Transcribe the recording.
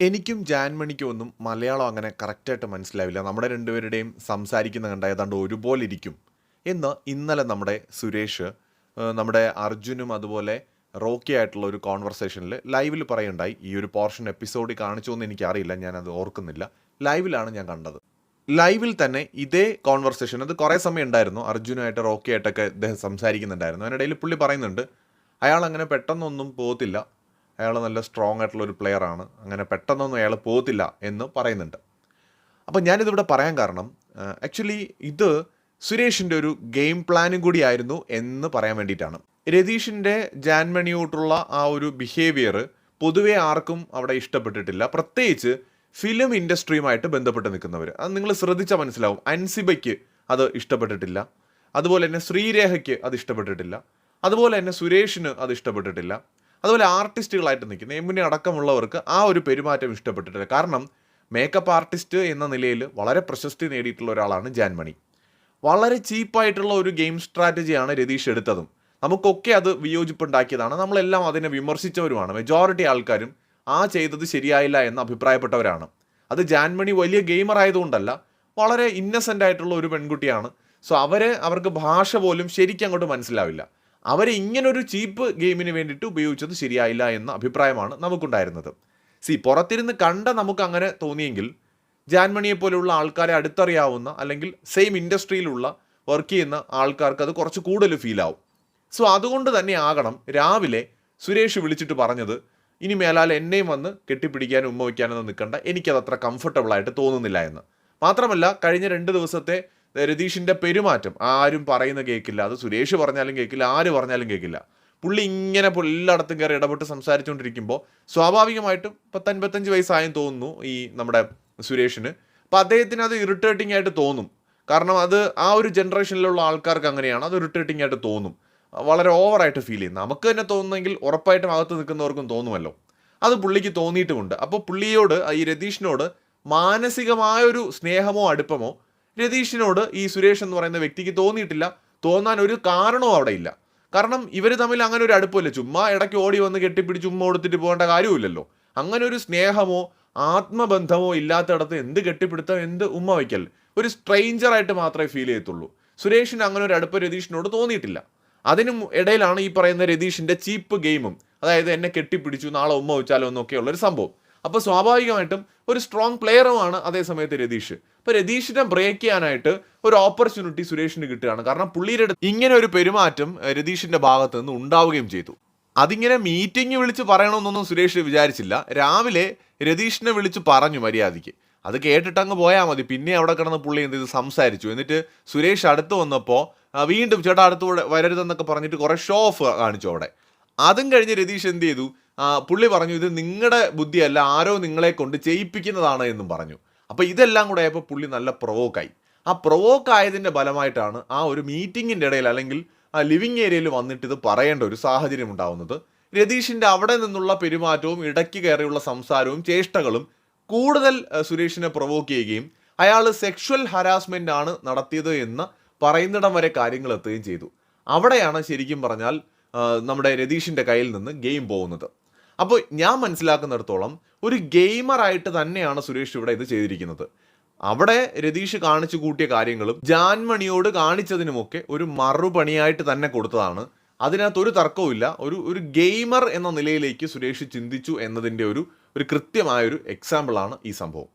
എനിക്കും ജാൻമണിക്കും ഒന്നും മലയാളം അങ്ങനെ കറക്റ്റായിട്ട് മനസ്സിലാവില്ല. നമ്മുടെ രണ്ടുപേരുടെയും സംസാരിക്കുന്ന കണ്ട ഏതാണ്ട് ഒരുപോലെ ഇരിക്കും എന്ന് ഇന്നലെ നമ്മുടെ സുരേഷ് നമ്മുടെ അർജുനും അതുപോലെ റോക്കി ആയിട്ടുള്ള ഒരു കോൺവെർസേഷനിൽ ലൈവിൽ പറയുണ്ടായി ഈ ഒരു പോർഷൻ എപ്പിസോഡിൽ കാണിച്ചു എന്ന് എനിക്കറിയില്ല. ഞാനത് ഓർക്കുന്നില്ല. ലൈവിലാണ് ഞാൻ കണ്ടത്. ലൈവിൽ തന്നെ ഇതേ കോൺവെർസേഷൻ അത് കുറേ സമയം ഉണ്ടായിരുന്നു. അർജുനുമായിട്ട് റോക്കി ആയിട്ടൊക്കെ ഇദ്ദേഹം സംസാരിക്കുന്നുണ്ടായിരുന്നു. അതിനിടയിൽ പുള്ളി പറയുന്നുണ്ട് അയാൾ അങ്ങനെ പെട്ടെന്നൊന്നും പോകത്തില്ല. അയാൾ നല്ല സ്ട്രോങ് ആയിട്ടുള്ള ഒരു പ്ലെയർ ആണ്. അങ്ങനെ പെട്ടെന്നൊന്നും അയാൾ പോകത്തില്ല എന്ന് പറയുന്നുണ്ട്. അപ്പോൾ ഞാനിതിവിടെ പറയാൻ കാരണം ആക്ച്വലി ഇത് സുരേഷിന്റെ ഒരു ഗെയിം പ്ലാനും കൂടിയായിരുന്നു എന്ന് പറയാൻ വേണ്ടിയിട്ടാണ്. രതീഷിന്റെ ജാൻമണിയോട്ടുള്ള ആ ഒരു ബിഹേവിയർ പൊതുവെ ആർക്കും അവിടെ ഇഷ്ടപ്പെട്ടിട്ടില്ല. പ്രത്യേകിച്ച് ഫിലിം ഇൻഡസ്ട്രിയുമായിട്ട് ബന്ധപ്പെട്ട് നിൽക്കുന്നവർ അത് നിങ്ങൾ ശ്രദ്ധിച്ചാൽ മനസ്സിലാവും. അൻസിബയ്ക്ക് അത് ഇഷ്ടപ്പെട്ടിട്ടില്ല. അതുപോലെ തന്നെ ശ്രീരേഖയ്ക്ക് അത് ഇഷ്ടപ്പെട്ടിട്ടില്ല. അതുപോലെ തന്നെ സുരേഷിന് അത് ഇഷ്ടപ്പെട്ടിട്ടില്ല. അതുപോലെ ആർട്ടിസ്റ്റുകളായിട്ട് നിൽക്കുന്ന എമ്മിനെ അടക്കമുള്ളവർക്ക് ആ ഒരു പെരുമാറ്റം ഇഷ്ടപ്പെട്ടിട്ടില്ല. കാരണം മേക്കപ്പ് ആർട്ടിസ്റ്റ് എന്ന നിലയിൽ വളരെ പ്രശസ്തി നേടിയിട്ടുള്ള ഒരാളാണ് ജാൻമണി. വളരെ ചീപ്പായിട്ടുള്ള ഒരു ഗെയിം സ്ട്രാറ്റജിയാണ് രതീഷ് എടുത്തതും. നമുക്കൊക്കെ അത് വിയോജിപ്പുണ്ടാക്കിയതാണ്. നമ്മളെല്ലാം അതിനെ വിമർശിച്ചവരുമാണ്. മെജോറിറ്റി ആൾക്കാരും ആ ചെയ്തത് ശരിയായില്ല എന്ന് അഭിപ്രായപ്പെട്ടവരാണ്. അത് ജാൻമണി വലിയ ഗെയിമർ ആയതുകൊണ്ടല്ല വളരെ ഇന്നസെന്റ് ആയിട്ടുള്ള ഒരു പെൺകുട്ടിയാണ്. സോ അവരെ അവർക്ക് ഭാഷ പോലും ശരിക്കും അങ്ങോട്ട് മനസ്സിലാവില്ല. അവരെ ഇങ്ങനൊരു ചീപ്പ് ഗെയിമിന് വേണ്ടിയിട്ട് ഉപയോഗിച്ചത് ശരിയായില്ല എന്ന അഭിപ്രായമാണ് നമുക്കുണ്ടായിരുന്നത്. സി പുറത്തിരുന്ന് കണ്ട നമുക്ക് അങ്ങനെ തോന്നിയെങ്കിൽ ജാൻമണിയെ പോലെയുള്ള ആൾക്കാരെ അടുത്തറിയാവുന്ന അല്ലെങ്കിൽ സെയിം ഇൻഡസ്ട്രിയിലുള്ള വർക്ക് ചെയ്യുന്ന ആൾക്കാർക്ക് അത് കുറച്ച് കൂടുതൽ ഫീൽ ആവും സോ അതുകൊണ്ട് തന്നെ ആകണം രാവിലെ സുരേഷ് വിളിച്ചിട്ട് പറഞ്ഞത് ഇനി മേലാൽ എന്നെയും വന്ന് കെട്ടിപ്പിടിക്കാനും ഉമ്മ വയ്ക്കാനൊന്നും നിൽക്കണ്ട. എനിക്കത് അത്ര കംഫർട്ടബിളായിട്ട് തോന്നുന്നില്ല എന്ന്. മാത്രമല്ല കഴിഞ്ഞ രണ്ട് ദിവസത്തെ രതീഷിന്റെ പെരുമാറ്റം. ആരും പറയുന്ന കേൾക്കില്ല അത് സുരേഷ് പറഞ്ഞാലും കേൾക്കില്ല ആര് പറഞ്ഞാലും കേൾക്കില്ല പുള്ളി ഇങ്ങനെ എല്ലായിടത്തും കയറി ഇടപെട്ട് സംസാരിച്ചുകൊണ്ടിരിക്കുമ്പോൾ സ്വാഭാവികമായിട്ടും പത്തൻപത്തഞ്ച് വയസ്സായെന്ന് തോന്നുന്നു ഈ നമ്മുടെ സുരേഷിന്. അപ്പോൾ അദ്ദേഹത്തിന് അത് ഇറിറ്റേറ്റിംഗ് ആയിട്ട് തോന്നും. കാരണം അത് ആ ഒരു ജനറേഷനിലുള്ള ആൾക്കാർക്ക് അങ്ങനെയാണ്. അത് ഇറിറ്റേറ്റിംഗ് ആയിട്ട് തോന്നും. വളരെ ഓവറായിട്ട് ഫീൽ ചെയ്യും നമുക്ക് തന്നെ തോന്നുന്നെങ്കിൽ ഉറപ്പായിട്ടും അകത്ത് നിൽക്കുന്നവർക്കും തോന്നുമല്ലോ. അത് പുള്ളിക്ക് തോന്നിയിട്ടുമുണ്ട്. അപ്പോൾ പുള്ളിയോട് ഈ രതീഷിനോട് മാനസികമായൊരു സ്നേഹമോ അടുപ്പമോ രതീഷിനോട് ഈ സുരേഷ് എന്ന് പറയുന്ന വ്യക്തിക്ക് തോന്നിയിട്ടില്ല. തോന്നാൻ ഒരു കാരണവും അവിടെ ഇല്ല. കാരണം ഇവർ തമ്മിൽ അങ്ങനെ ഒരു അടുപ്പമില്ല. ചുമ്മാ ഇടയ്ക്ക് ഓടി വന്ന് കെട്ടിപ്പിടിച്ച് ഉമ്മ കൊടുത്തിട്ട് പോകേണ്ട കാര്യമില്ലല്ലോ അങ്ങനെ ഒരു സ്നേഹമോ ആത്മബന്ധമോ ഇല്ലാത്തിടത്ത് എന്ത് കെട്ടിപ്പിടുത്തം എന്ത് ഉമ്മ വയ്ക്കൽ? ഒരു സ്ട്രെയിഞ്ചറായിട്ട് മാത്രമേ ഫീൽ ചെയ്യത്തുള്ളൂ. സുരേഷിന് അങ്ങനെ ഒരു അടുപ്പ് രതീഷിനോട് തോന്നിയിട്ടില്ല. അതിനും ഇടയിലാണ് ഈ പറയുന്ന രതീഷിന്റെ ചീപ്പ് ഗെയിമും. അതായത് എന്നെ കെട്ടിപ്പിടിച്ചു നാളെ ഉമ്മ വെച്ചാലോ എന്നൊക്കെയുള്ള ഒരു സംഭവം. അപ്പോൾ സ്വാഭാവികമായിട്ടും ഒരു സ്ട്രോങ് പ്ലെയറുമാണ് അതേസമയത്ത് രതീഷ്. അപ്പോൾ രതീഷിനെ ബ്രേക്ക് ചെയ്യാനായിട്ട് ഒരു ഓപ്പർച്യൂണിറ്റി സുരേഷിന് കിട്ടുകയാണ്. കാരണം പുള്ളിയുടെ അടുത്ത് ഇങ്ങനെ ഒരു പെരുമാറ്റം രതീഷിന്റെ ഭാഗത്ത് നിന്ന് ഉണ്ടാവുകയും ചെയ്തു. അതിങ്ങനെ മീറ്റിംഗ് വിളിച്ച് പറയണമെന്നൊന്നും സുരേഷ് വിചാരിച്ചില്ല. രാവിലെ രതീഷിനെ വിളിച്ച് പറഞ്ഞു മര്യാദയ്ക്ക്. അത് കേട്ടിട്ട് അങ്ങ് പോയാൽ മതി. പിന്നെ അവിടെ കിടന്ന് പുള്ളി എന്ത് സംസാരിച്ചു. എന്നിട്ട് സുരേഷ് അടുത്ത് വന്നപ്പോൾ വീണ്ടും ചേട്ടാ അടുത്ത് വരരുതെന്നൊക്കെ പറഞ്ഞിട്ട് കുറേ ഷോ ഓഫ് കാണിച്ചു അവിടെ. അതും കഴിഞ്ഞ് രതീഷ് എന്ത് ചെയ്തു? പുള്ളി പറഞ്ഞു ഇത് നിങ്ങളുടെ ബുദ്ധിയല്ല ആരോ നിങ്ങളെ കൊണ്ട് ചെയ്യിപ്പിക്കുന്നതാണ് എന്നും പറഞ്ഞു. അപ്പോൾ ഇതെല്ലാം കൂടെ ആയപ്പോൾ പുള്ളി നല്ല പ്രൊവോക്കായി ആ പ്രൊവോക്ക് ആയതിന്റെ ഫലമായിട്ടാണ് ആ ഒരു മീറ്റിങ്ങിന്റെ ഇടയിൽ അല്ലെങ്കിൽ ആ ലിവിങ് ഏരിയയിൽ വന്നിട്ട് ഇത് പറയേണ്ട ഒരു സാഹചര്യം ഉണ്ടാവുന്നത്. രതീഷിന്റെ അവിടെ നിന്നുള്ള പെരുമാറ്റവും ഇടയ്ക്ക് കയറിയുള്ള സംസാരവും ചേഷ്ടകളും കൂടുതൽ സുരേഷിനെ പ്രൊവോക്ക് ചെയ്യുകയും അയാൾ സെക്ഷൽ ഹരാസ്മെന്റ് ആണ് നടത്തിയത് എന്ന് പറയുന്നിടം വരെ കാര്യങ്ങൾ എത്തുകയും ചെയ്തു. അവിടെയാണ് ശരിക്കും പറഞ്ഞാൽ നമ്മുടെ രതീഷിന്റെ കയ്യിൽ നിന്ന് ഗെയിം പോകുന്നത്. അപ്പോൾ ഞാൻ മനസ്സിലാക്കുന്നിടത്തോളം ഒരു ഗെയിമറായിട്ട് തന്നെയാണ് സുരേഷ് ഇവിടെ ഇത് ചെയ്തിരിക്കുന്നത്. അവിടെ രതീഷ് കാണിച്ചു കൂട്ടിയ കാര്യങ്ങളും ജാൻമണിയോട് കാണിച്ചതിനുമൊക്കെ ഒരു മറുപണിയായിട്ട് തന്നെ കൊടുത്തതാണ്. അതിനകത്ത് ഒരു തർക്കവുമില്ല ഒരു ഒരു ഗെയിമർ എന്ന നിലയിലേക്ക് സുരേഷ് ചിന്തിച്ചു എന്നതിന്റെ ഒരു ഒരു കൃത്യമായൊരു എക്സാമ്പിളാണ് ഈ സംഭവം.